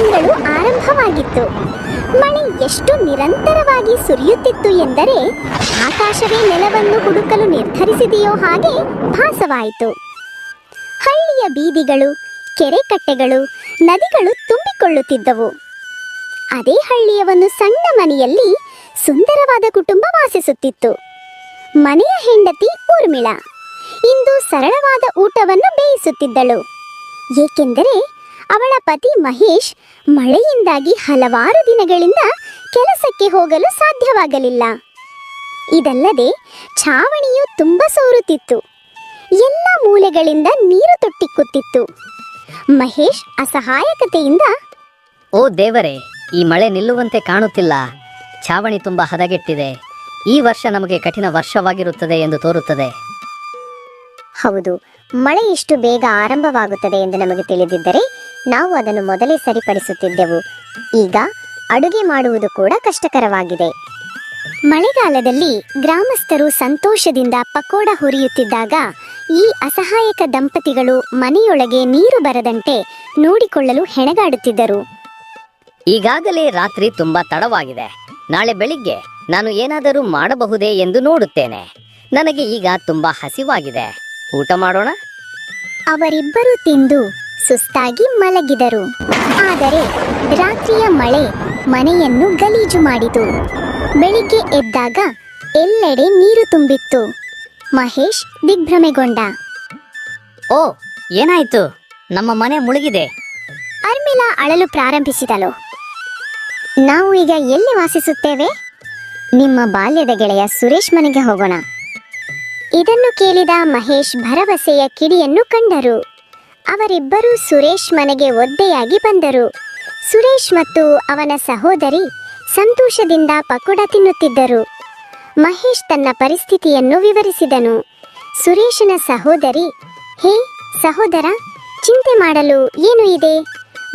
ತಿಂಗಳು ಆರಂಭವಾಗಿತ್ತು. ಮಳೆ ಎಷ್ಟು ನಿರಂತರವಾಗಿ ಸುರಿಯುತ್ತಿತ್ತು ಎಂದರೆ ಆಕಾಶವೇ ನೆಲವನ್ನು ಹುಡುಕಲು ನಿರ್ಧರಿಸಿದೆಯೋ ಹಾಗೆ ಭಾಸವಾಯಿತು. ಹಳ್ಳಿಯ ಬೀದಿಗಳು ಕೆರೆ ಕಟ್ಟೆಗಳು ನದಿಗಳು ತುಂಬಿಕೊಳ್ಳುತ್ತಿದ್ದವು. ಅದೇ ಹಳ್ಳಿಯ ಒಂದು ಸಣ್ಣ ಮನೆಯಲ್ಲಿ ಸುಂದರವಾದ ಕುಟುಂಬ ವಾಸಿಸುತ್ತಿತ್ತು. ಮನೆಯ ಹೆಂಡತಿ ಊರ್ಮಿಳ. ಇಂದು ಸರಳವಾದ ಊಟವನ್ನು ಬೇಯಿಸುತ್ತಿದ್ದಳು. ಏಕೆಂದರೆ ಅವಳ ಪತಿ ಮಹೇಶ್ ಮಳೆಯಿಂದಾಗಿ ಹಲವಾರು ದಿನಗಳಿಂದ ಕೆಲಸಕ್ಕೆ ಹೋಗಲು ಸಾಧ್ಯವಾಗಲಿಲ್ಲ. ಇದಲ್ಲದೆ ಛಾವಣಿಯು ತುಂಬ ಸೋರುತ್ತಿತ್ತು. ಎಲ್ಲ ಮೂಲೆಗಳಿಂದ ನೀರು ತೊಟ್ಟಿಕ್ಕುತ್ತಿತ್ತು. ಮಹೇಶ್ ಅಸಹಾಯಕತೆಯಿಂದ ಓ ದೇವರೇ ಈ ಮಳೆ ನಿಲ್ಲುವಂತೆ ಕಾಣುತ್ತಿಲ್ಲ. ಛಾವಣಿ ತುಂಬ ಹದಗೆಟ್ಟಿದೆ. ಈ ವರ್ಷ ನಮಗೆ ಕಠಿಣ ವರ್ಷವಾಗಿರುತ್ತದೆ ಎಂದು ತೋರುತ್ತದೆ. ಹೌದು ಮಳೆ ಇಷ್ಟು ಬೇಗ ಆರಂಭವಾಗುತ್ತದೆ ಎಂದು ನಮಗೆ ತಿಳಿದಿದ್ದರೆ ನಾವು ಅದನ್ನು ಮೊದಲೇ ಸರಿಪಡಿಸುತ್ತಿದ್ದೆವು. ಈಗ ಅಡುಗೆ ಮಾಡುವುದು ಕೂಡ ಕಷ್ಟಕರವಾಗಿದೆ. ಮಳೆಗಾಲದಲ್ಲಿ ಗ್ರಾಮಸ್ಥರು ಸಂತೋಷದಿಂದ ಪಕೋಡ ಹುರಿಯುತ್ತಿದ್ದಾಗ ಈ ಅಸಹಾಯಕ ದಂಪತಿಗಳು ಮನೆಯೊಳಗೆ ನೀರು ಬರದಂತೆ ನೋಡಿಕೊಳ್ಳಲು ಹೆಣಗಾಡುತ್ತಿದ್ದರು. ಈಗಾಗಲೇ ರಾತ್ರಿ ತುಂಬಾ ತಡವಾಗಿದೆ. ನಾಳೆ ಬೆಳಿಗ್ಗೆ ನಾನು ಏನಾದರೂ ಮಾಡಬಹುದೇ ಎಂದು ನೋಡುತ್ತೇನೆ. ನನಗೆ ಈಗ ತುಂಬಾ ಹಸಿವಾಗಿದೆ. ಊಟ ಮಾಡೋಣ? ಅವರಿಬ್ಬರು ತಿಂದು ಸುಸ್ತಾಗಿ ಮಲಗಿದರು. ಆದರೆ ರಾತ್ರಿಯ ಮಳೆ ಮನೆಯನ್ನು ಗಲೀಜು ಮಾಡಿತು. ಬೆಳಿಗ್ಗೆ ಎದ್ದಾಗ ಎಲ್ಲೆಡೆ ನೀರು ತುಂಬಿತ್ತು. ಮಹೇಶ್ ದಿಗ್ಭ್ರಮೆಗೊಂಡ. ಓ ಏನಾಯ್ತು? ನಮ್ಮ ಮನೆ ಮುಳುಗಿದೆ. ಅರ್ಮಿಲಾ ಅಳಲು ಪ್ರಾರಂಭಿಸಿದಳು. ನಾವು ಈಗ ಎಲ್ಲಿ ವಾಸಿಸುತ್ತೇವೆ? ನಿಮ್ಮ ಬಾಲ್ಯದ ಗೆಳೆಯ ಸುರೇಶ್ ಮನೆಗೆ ಹೋಗೋಣ. ಇದನ್ನು ಕೇಳಿದ ಮಹೇಶ್ ಭರವಸೆಯ ಕಿಡಿಯನ್ನು ಕಂಡರು. ಅವರಿಬ್ಬರೂ ಸುರೇಶ್ ಮನೆಗೆ ಒದ್ದೆಯಾಗಿ ಬಂದರು. ಸುರೇಶ್ ಮತ್ತು ಅವನ ಸಹೋದರಿ ಸಂತೋಷದಿಂದ ಪಕೋಡ ತಿನ್ನುತ್ತಿದ್ದರು. ಮಹೇಶ್ ತನ್ನ ಪರಿಸ್ಥಿತಿಯನ್ನು ವಿವರಿಸಿದನು. ಸುರೇಶನ ಸಹೋದರಿ, ಹೇ, ಸಹೋದರ, ಚಿಂತೆ ಮಾಡಲು ಏನು ಇದೆ?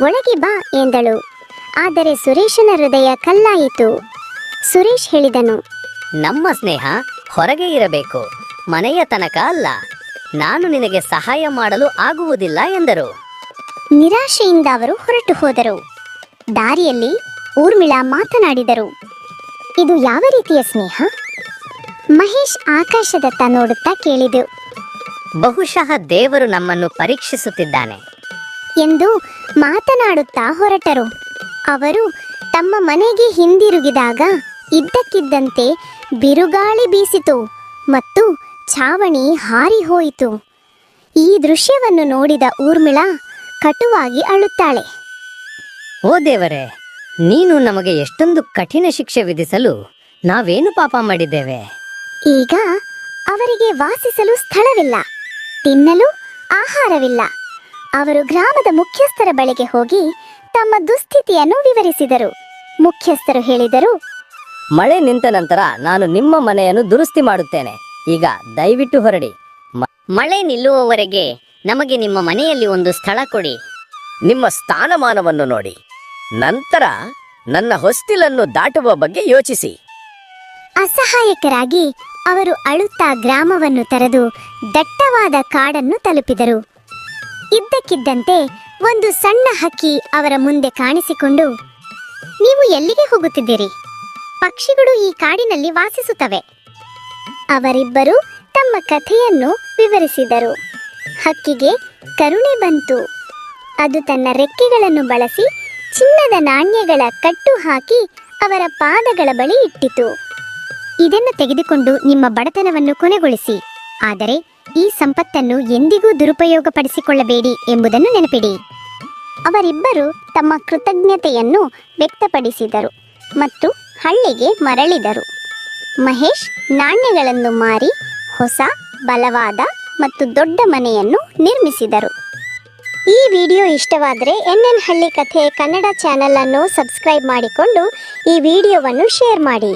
ಒಳಗೆ ಬಾ ಎಂದಳು. ಆದರೆ ಸುರೇಶನ ಹೃದಯ ಕಲ್ಲಾಯಿತು. ಸುರೇಶ್ ಹೇಳಿದನು, ನಮ್ಮ ಸ್ನೇಹ ಹೊರಗೆ ಇರಬೇಕು. ಮನೆಯ ತನಕ ಅಲ್ಲ. ನಾನು ನಿನಗೆ ಸಹಾಯ ಮಾಡಲು ಆಗುವುದಿಲ್ಲ ಎಂದರು. ನಿರಾಶೆಯಿಂದ ಅವರು ಹೊರಟು ಹೋದರು. ದಾರಿಯಲ್ಲಿ ಊರ್ಮಿಳಾ ಮಾತನಾಡಿದರು. ಇದು ಯಾವ ರೀತಿಯ ಸ್ನೇಹ? ಮಹೇಶ್ ಆಕಾಶದತ್ತ ನೋಡುತ್ತಾ ಕೇಳಿದು ಬಹುಶಃ ದೇವರು ನಮ್ಮನ್ನು ಪರೀಕ್ಷಿಸುತ್ತಿದ್ದಾನೆ. ಎಂದು ಮಾತನಾಡುತ್ತಾ ಹೊರಟರು. ಅವರು ತಮ್ಮ ಮನೆಗೆ ಹಿಂದಿರುಗಿದಾಗ ಇದ್ದಕ್ಕಿದ್ದಂತೆ ಬಿರುಗಾಳಿ ಬೀಸಿತು ಮತ್ತು ಛಾವಣಿ ಹಾರಿ ಹೋಯಿತು. ಈ ದೃಶ್ಯವನ್ನು ನೋಡಿದ ಊರ್ಮಿಳಾ ಕಟುವಾಗಿ ಅಳುತ್ತಾಳೆ. ಓ ದೇವರೇ ನೀನು ನಮಗೆ ಎಷ್ಟೊಂದು ಕಠಿಣ ಶಿಕ್ಷೆ ವಿಧಿಸಲು ನಾವೇನು ಪಾಪ ಮಾಡಿದ್ದೇವೆ? ಈಗ ಅವರಿಗೆ ವಾಸಿಸಲು ಸ್ಥಳವಿಲ್ಲ ತಿನ್ನಲು ಆಹಾರವಿಲ್ಲ. ಅವರು ಗ್ರಾಮದ ಮುಖ್ಯಸ್ಥರ ಬಳಿಗೆ ಹೋಗಿ ತಮ್ಮ ದುಸ್ಥಿತಿಯನ್ನು ವಿವರಿಸಿದರು. ಮುಖ್ಯಸ್ಥರು ಹೇಳಿದರು ಮಳೆ ನಿಂತ ನಂತರ ನಾನು ನಿಮ್ಮ ಮನೆಯನ್ನು ದುರಸ್ತಿ ಮಾಡುತ್ತೇನೆ. ಈಗ ದಯವಿಟ್ಟು ಹೊರಡಿ. ಮಳೆ ನಿಲ್ಲುವವರೆಗೆ ನಮಗೆ ನಿಮ್ಮ ಮನೆಯಲ್ಲಿ ಒಂದು ಸ್ಥಳ ಕೊಡಿ. ನಿಮ್ಮ ಸ್ಥಾನಮಾನವನ್ನು ನೋಡಿ. ನಂತರ ನನ್ನ ಹೊಸ್ತಿಲನ್ನು ದಾಟುವ ಬಗ್ಗೆ ಯೋಚಿಸಿ. ಅಸಹಾಯಕರಾಗಿ ಅವರು ಅಳುತ್ತಾ ಗ್ರಾಮವನ್ನು ತೆರೆದು ದಟ್ಟವಾದ ಕಾಡನ್ನು ತಲುಪಿದರು. ಇದ್ದಕ್ಕಿದ್ದಂತೆ ಒಂದು ಸಣ್ಣ ಹಕ್ಕಿ ಅವರ ಮುಂದೆ ಕಾಣಿಸಿಕೊಂಡು ನೀವು ಎಲ್ಲಿಗೆ ಹೋಗುತ್ತಿದ್ದೀರಿ? ಪಕ್ಷಿಗಳು ಈ ಕಾಡಿನಲ್ಲಿ ವಾಸಿಸುತ್ತವೆ. ಅವರಿಬ್ಬರು ತಮ್ಮ ಕಥೆಯನ್ನು ವಿವರಿಸಿದರು. ಹಕ್ಕಿಗೆ ಕರುಣೆ ಬಂತು. ಅದು ತನ್ನ ರೆಕ್ಕೆಗಳನ್ನು ಬಳಸಿ ಚಿನ್ನದ ನಾಣ್ಯಗಳ ಕಟ್ಟು ಹಾಕಿ ಅವರ ಪಾದಗಳ ಬಳಿ ಇಟ್ಟಿತು. ಇದನ್ನು ತೆಗೆದುಕೊಂಡು ನಿಮ್ಮ ಬಡತನವನ್ನು ಕೊನೆಗೊಳಿಸಿ. ಆದರೆ ಈ ಸಂಪತ್ತನ್ನು ಎಂದಿಗೂ ದುರುಪಯೋಗಪಡಿಸಿಕೊಳ್ಳಬೇಡಿ ಎಂಬುದನ್ನು ನೆನಪಿಡಿ. ಅವರಿಬ್ಬರು ತಮ್ಮ ಕೃತಜ್ಞತೆಯನ್ನು ವ್ಯಕ್ತಪಡಿಸಿದರು ಮತ್ತು ಹಳ್ಳಿಗೆ ಮರಳಿದರು. ಮಹೇಶ್ ನಾಣ್ಯಗಳನ್ನು ಮಾರಿ ಹೊಸ, ಬಲವಾದ ಮತ್ತು ದೊಡ್ಡ ಮನೆಯನ್ನು ನಿರ್ಮಿಸಿದರು. ಈ ವಿಡಿಯೋ ಇಷ್ಟವಾದರೆ ಎನ್ ಎನ್ ಹಳ್ಳಿ ಕಥೆ ಕನ್ನಡ ಚಾನಲನ್ನು ಸಬ್ಸ್ಕ್ರೈಬ್ ಮಾಡಿಕೊಂಡು ಈ ವಿಡಿಯೋವನ್ನು ಶೇರ್ ಮಾಡಿ.